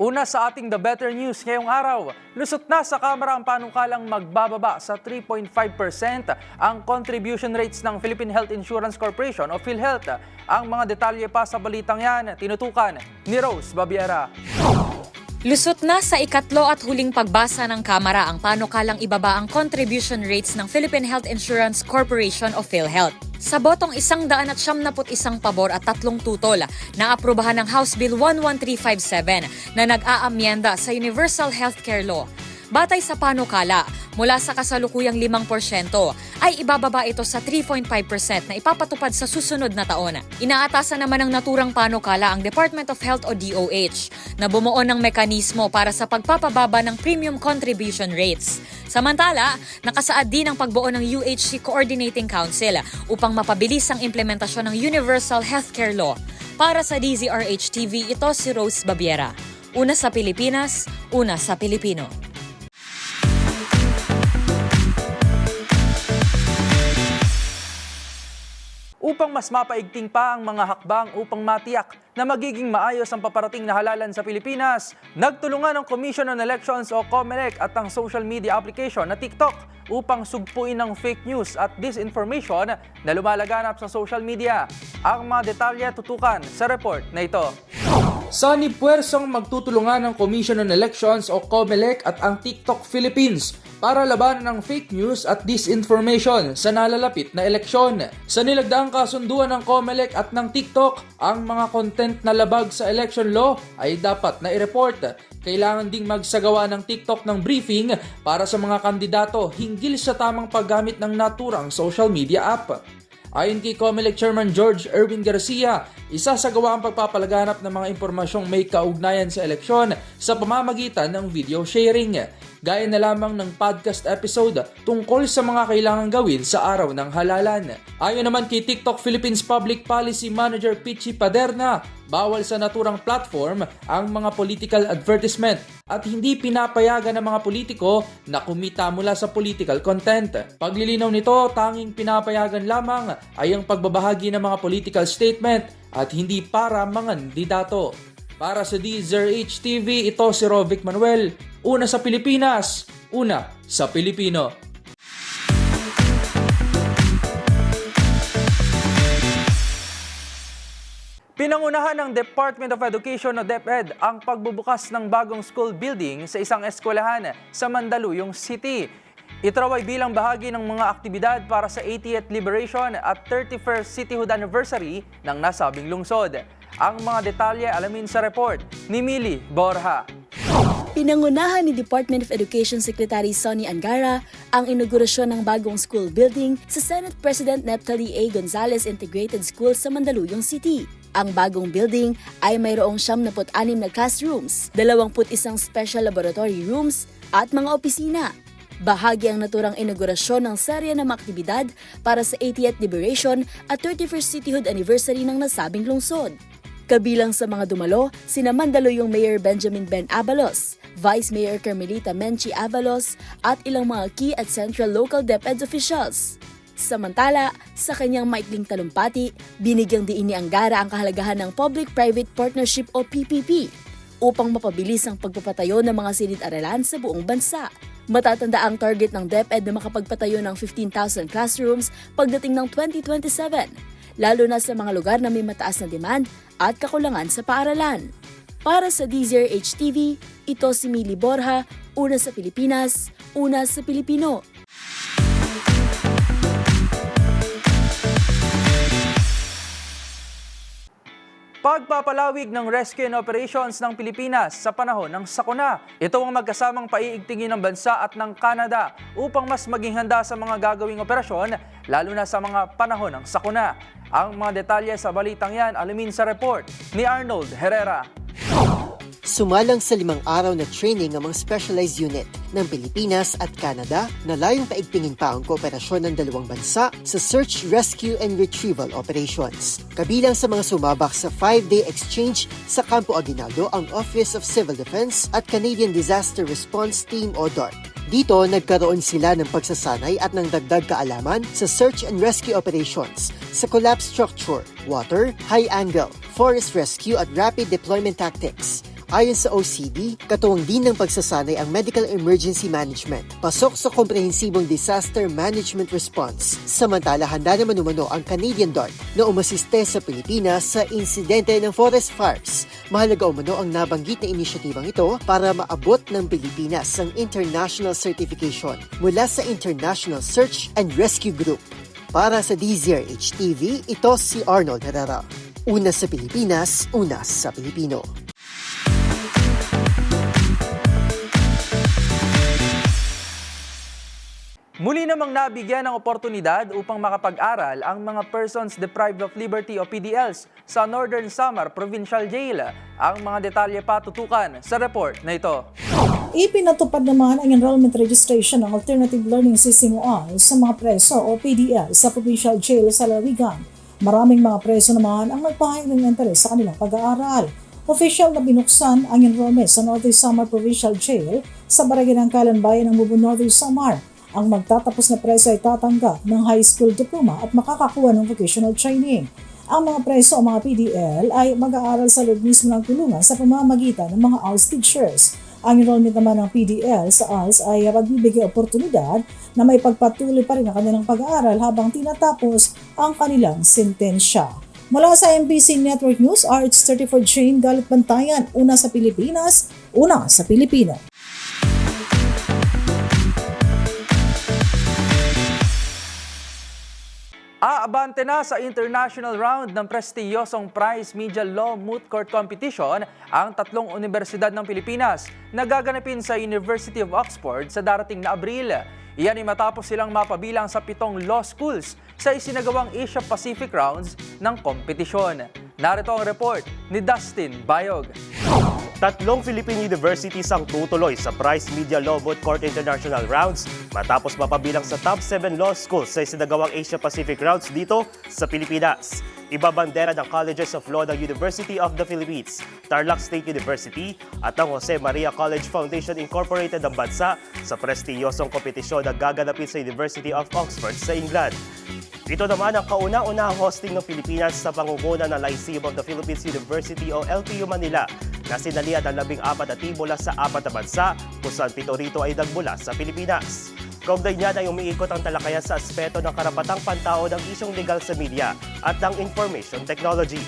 Una sa ating The Better News ngayong araw, lusot na sa Kamara ang panukalang magbababa sa 3.5% ang contribution rates ng Philippine Health Insurance Corporation o PhilHealth. Ang mga detalye pa sa balitang yan, tinutukan ni Rose Babiera. Lusot na sa ikatlo at huling pagbasa ng Kamara ang panukalang ibaba ang contribution rates ng Philippine Health Insurance Corporation o PhilHealth. Sa botong isang daan at siyam naput isang pabor at tatlong tutol, naaprubahan ng House Bill 11357 na nag-aamyenda sa Universal Healthcare Law. Batay sa panukala, mula sa kasalukuyang 5% ay ibababa ito sa 3.5% na ipapatupad sa susunod na taon. Inaatasan naman ng naturang panukala ang Department of Health o DOH na bumuo ng mekanismo para sa pagpapababa ng premium contribution rates. Samantala, nakasaad din ang pagbuo ng UHC Coordinating Council upang mapabilis ang implementasyon ng Universal Healthcare Law. Para sa DZRH TV, ito si Rose Babiera. Una sa Pilipinas, una sa Pilipino. Upang mas mapaigting pa ang mga hakbang upang matiyak na magiging maayos ang paparating na halalan sa Pilipinas, nagtulungan ang Commission on Elections o COMELEC at ang social media application na TikTok upang sugpuin ng fake news at disinformation na lumalaganap sa social media. Ang mga detalye tutukan sa report na ito. Sa puwersong magtutulungan ng Commission on Elections o COMELEC at ang TikTok Philippines para labanan ng fake news at disinformation sa nalalapit na eleksyon. Sa nilagdaang kasunduan ng COMELEC at ng TikTok, ang mga content na labag sa election law ay dapat na i-report. Kailangan ding magsagawa ng TikTok ng briefing para sa mga kandidato hinggil sa tamang paggamit ng naturang social media app. Ayon kay COMELEC Chairman George Erwin Garcia, isasagawa ang pagpapalaganap ng mga impormasyong may kaugnayan sa eleksyon sa pamamagitan ng video sharing, gaya na lamang ng podcast episode tungkol sa mga kailangang gawin sa araw ng halalan. Ayon naman kay TikTok Philippines Public Policy Manager Pichi Paderna, bawal sa naturang platform ang mga political advertisement at hindi pinapayagan ng mga politiko na kumita mula sa political content. Paglilinaw nito, tanging pinapayagan lamang ay ang pagbabahagi ng mga political statement at hindi para mga kandidato. Para sa DZRH TV, ito si Rovic Manuel. Una sa Pilipinas, una sa Pilipino. Pinangunahan ng Department of Education o DepEd ang pagbubukas ng bagong school building sa isang eskwelahan sa Mandaluyong City. Ito ay bilang bahagi ng mga aktibidad para sa 80th Liberation at 31st Cityhood Anniversary ng nasabing lungsod. Ang mga detalye alamin sa report ni Mili Borja. Pinangunahan ni Department of Education Secretary Sonny Angara ang inaugurasyon ng bagong school building sa Senate President Neptali A. Gonzalez Integrated School sa Mandaluyong City. Ang bagong building ay mayroong 76 na classrooms, 21 special laboratory rooms at mga opisina. Bahagi ang naturang inaugurasyon ng serye ng aktibidad para sa 80th Liberation at 31st Cityhood Anniversary ng nasabing lungsod. Kabilang sa mga dumalo, sina Mandaluyong Mayor Benjamin Ben Abalos, Vice Mayor Carmelita Menchi Avalos at ilang mga key at central local DepEd officials. Samantala, sa kanyang maikling talumpati, binigyang diin ni Angara ang kahalagahan ng Public-Private Partnership o PPP upang mapabilis ang pagpapatayo ng mga silid-aralan sa buong bansa. Matatanda ang target ng DepEd na makapagpatayo ng 15,000 classrooms pagdating ng 2027, lalo na sa mga lugar na may mataas na demand at kakulangan sa paaralan. Para sa DZRH TV, ito si Mili Borja, una sa Pilipinas, una sa Pilipino. Pagpapalawig ng rescue and operations ng Pilipinas sa panahon ng sakuna. Ito ang magkasamang paiigtingin ng bansa at ng Canada upang mas maging handa sa mga gagawing operasyon, lalo na sa mga panahon ng sakuna. Ang mga detalye sa balitang yan alamin sa report ni Arnold Herrera. Sumalang sa limang araw na training ang mga specialized unit ng Pilipinas at Canada na layong paigtingin pa ang kooperasyon ng dalawang bansa sa search, rescue, and retrieval operations. Kabilang sa mga sumabak sa five-day exchange sa Campo Aguinaldo ang Office of Civil Defense at Canadian Disaster Response Team o DART. Dito, nagkaroon sila ng pagsasanay at ng dagdag kaalaman sa search and rescue operations sa collapse structure, water, high angle, forest rescue at rapid deployment tactics. Ayon sa OCD, katuwang din ng pagsasanay ang medical emergency management, pasok sa komprehensibong disaster management response. Samantala, handa naman umano ang Canadian DART na umasiste sa Pilipinas sa insidente ng forest fires. Mahalaga umano ang nabanggit na inisyatibang ito para maabot ng Pilipinas ang international certification mula sa International Search and Rescue Group. Para sa DZRH TV, ito si Arnold Herrera. Una sa Pilipinas, una sa Pilipino. Muli namang nabigyan ng oportunidad upang makapag-aral ang mga persons deprived of liberty o PDLs sa Northern Samar Provincial Jail. Ang mga detalye pa tutukan sa report na ito. Ipinatupad naman ang enrollment registration ng Alternative Learning System o ALS sa mga preso o PDL sa Provincial Jail sa Larigan. Maraming mga preso naman ang nagpahayag ng interes sa kanilang pag-aaral. Official na binuksan ang enrollment sa Northern Samar Provincial Jail sa Barangay ng Kalanbayan ng Mubu Northern Samar. Ang magtatapos na preso ay tatanggap ng high school diploma at makakakuha ng vocational training. Ang mga preso o mga PDL ay mag-aaral sa loob mismo ng kulungan sa pamamagitan ng mga ALS teachers. Ang enrollment naman ng PDL sa ALS ay magbibigay oportunidad na may pagpatuloy pa rin ang kanilang pag-aaral habang tinatapos ang kanilang sentensya. Mula sa MBC Network News, RH34 Jane Galit Bantayan, una sa Pilipinas, una sa Pilipino. Aabante na sa international round ng prestiyosong Prize Media Law Moot Court Competition ang tatlong universidad ng Pilipinas na gaganapin sa University of Oxford sa darating na Abril. Iyan ay matapos silang mapabilang sa pitong law schools sa isinagawang Asia-Pacific rounds ng kompetisyon. Narito ang report ni Dustin Bayog. Tatlong Philippine universities ang tutuloy sa Price Media Law Moot Court International Rounds matapos mapabilang sa top 7 law schools sa isinagawang Asia-Pacific Rounds dito sa Pilipinas. Ibabandera ng Colleges of Law ng University of the Philippines, Tarlac State University at ang Jose Maria College Foundation Incorporated ng bansa sa prestiyosong kompetisyon na gaganapin sa University of Oxford sa England. Ito naman ang kauna-unahang hosting ng Pilipinas sa pangunguna ng Lyceum of the Philippines University o LPU Manila na sinalihan ng labing apat na mula sa apat na bansa kung saan pito rito ay nagmula sa Pilipinas. Kaugnay niya ay umiikot ang talakayan sa aspeto ng karapatang pantao ng isyong legal sa media at ng information technology.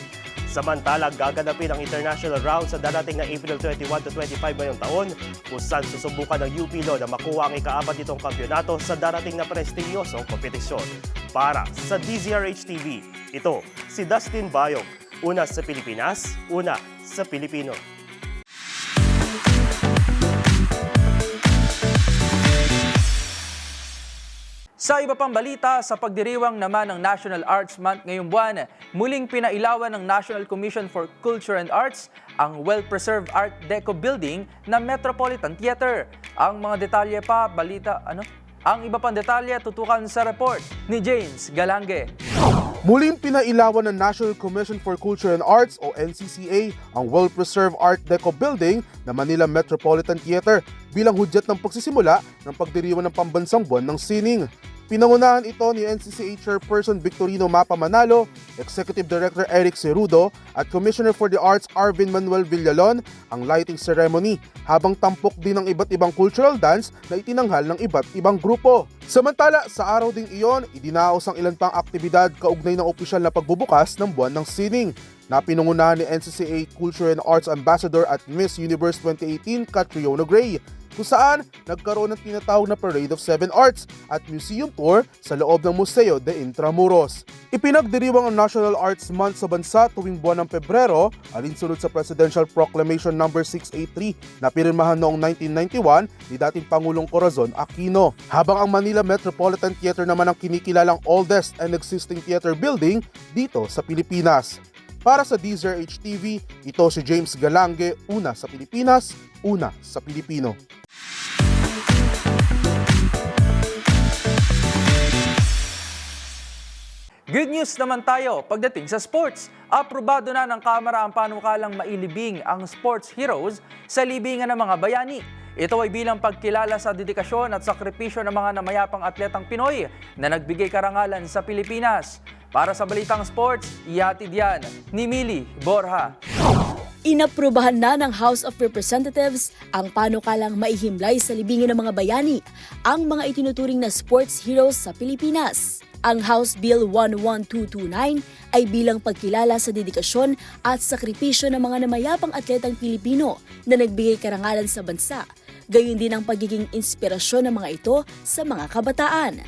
Samantala, gaganapin ang international round sa darating na April 21 to 25 ngayong taon kung saan susubukan ng UP Law na makuha ang ikaapat nitong kampyonato sa darating na prestiyosong kompetisyon. Para sa DZRH TV, ito si Dustin Bayog, una sa Pilipinas, una sa Pilipino. Sa iba pang balita, sa pagdiriwang naman ng National Arts Month ngayong buwan, muling pinailawan ng National Commission for Culture and Arts ang well-preserved Art Deco building na Metropolitan Theater. Ang mga detalye pa, balita, ano? Ang iba pang detalye tutukan sa report ni James Galange. Muling pinailawan ng National Commission for Culture and Arts o NCCA ang well-preserved Art Deco building na Manila Metropolitan Theater bilang hudyat ng pagsisimula ng pagdiriwang ng pambansang buwan ng sining. Pinangunahan ito ni NCCA Chairperson Victorino Mapa Manalo, Executive Director Eric Cerudo at Commissioner for the Arts Arvin Manuel Villalon ang lighting ceremony habang tampok din ng iba't ibang cultural dance na itinanghal ng iba't ibang grupo. Samantala, sa araw ding iyon, idinaos ang ilan pang aktibidad kaugnay ng opisyal na pagbubukas ng buwan ng sining na pinungunahan ni NCCA Culture and Arts Ambassador at Miss Universe 2018 Catriona Gray kung saan nagkaroon ng tinatawag na Parade of Seven Arts at Museum Tour sa loob ng Museo de Intramuros. Ipinagdiriwang ang National Arts Month sa bansa tuwing buwan ng Pebrero alinsunod sa Presidential Proclamation No. 683 na pirmahan noong 1991 ni dating Pangulong Corazon Aquino. Habang ang Manila Metropolitan Theater naman ang kinikilalang oldest and existing theater building dito sa Pilipinas. Para sa DZRH TV, ito si James Galange, una sa Pilipinas, una sa Pilipino. Good news naman tayo pagdating sa sports. Aprobado na ng Kamara ang panukalang mailibing ang sports heroes sa libingan ng mga bayani. Ito ay bilang pagkilala sa dedikasyon at sakripisyo ng mga namayapang atletang Pinoy na nagbigay karangalan sa Pilipinas. Para sa Balitang Sports, ihatid yan ni Mili Borja. Inaprubahan na ng House of Representatives ang panukalang maihimlay sa libingin ng mga bayani ang mga itinuturing na sports heroes sa Pilipinas. Ang House Bill 11229 ay bilang pagkilala sa dedikasyon at sakripisyo ng mga namayapang atletang Pilipino na nagbigay karangalan sa bansa, gayon din ang pagiging inspirasyon ng mga ito sa mga kabataan.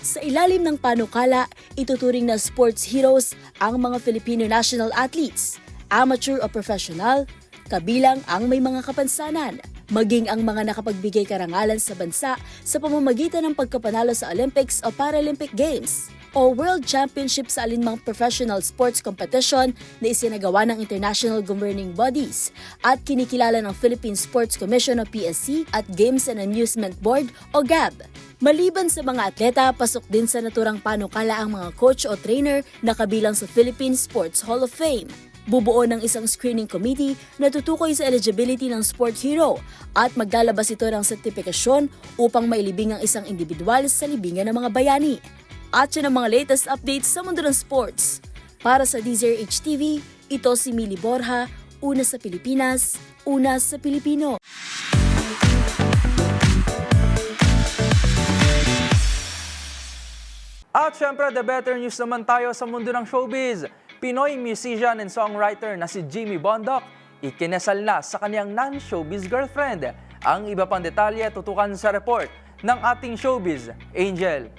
Sa ilalim ng panukala, ituturing na sports heroes ang mga Filipino national athletes, amateur o professional, kabilang ang may mga kapansanan, maging ang mga nakapagbigay karangalan sa bansa sa pamamagitan ng pagkapanalo sa Olympics o Paralympic Games o World Championship sa alinmang professional sports competition na isinagawa ng international governing bodies at kinikilala ng Philippine Sports Commission o PSC at Games and Amusement Board o GAB. Maliban sa mga atleta, pasok din sa naturang panukala ang mga coach o trainer na kabilang sa Philippine Sports Hall of Fame. Bubuo ng isang screening committee na tutukoy sa eligibility ng sport hero at maglalabas ito ng sertifikasyon upang mailibing ang isang individual sa libingan ng mga bayani. At yun ang mga latest updates sa mundo ng sports. Para sa DZRH TV, ito si Mili Borja, una sa Pilipinas, una sa Pilipino. At syempre, the better news naman tayo sa mundo ng showbiz. Pinoy musician and songwriter na si Jimmy Bondoc, ikinasal na sa kanyang non-showbiz girlfriend. Ang iba pang detalye tutukan sa report ng ating showbiz, Angel.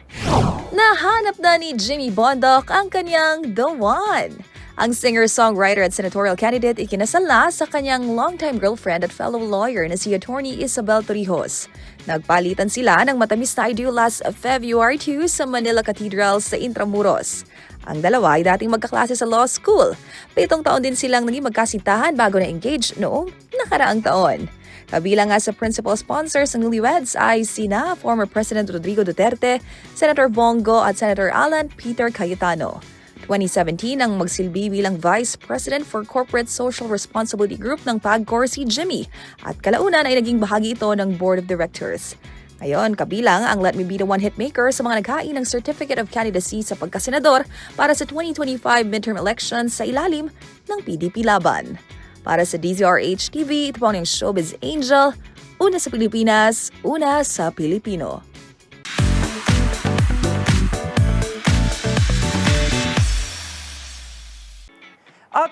Nahanap na ni Jimmy Bondoc ang kanyang The One. Ang singer-songwriter at senatorial candidate ikinasal na sa kanyang longtime girlfriend at fellow lawyer na si Attorney Isabel Torrijos. Nagpalitan sila ng matamis na ideal last February 2 sa Manila Cathedral sa Intramuros. Ang dalawa ay dating magkaklase sa law school. Pitong taon din silang naging magkasintahan bago na-engage noong nakaraang taon. Kabilang nga sa principal sponsors ng newlyweds ay sina former President Rodrigo Duterte, Senator Bongo at Senator Alan Peter Cayetano. 2017 ang magsilbi bilang Vice President for Corporate Social Responsibility Group ng PAGCOR si Jimmy at kalaunan ay naging bahagi ito ng Board of Directors. Ngayon, kabilang ang Let Me Be the One Hitmaker sa mga naghain ng Certificate of Candidacy sa pagkasenador para sa 2025 midterm elections sa ilalim ng PDP Laban. Para sa DZRH TV, ito po ang Showbiz Angel, una sa Pilipinas, una sa Pilipino.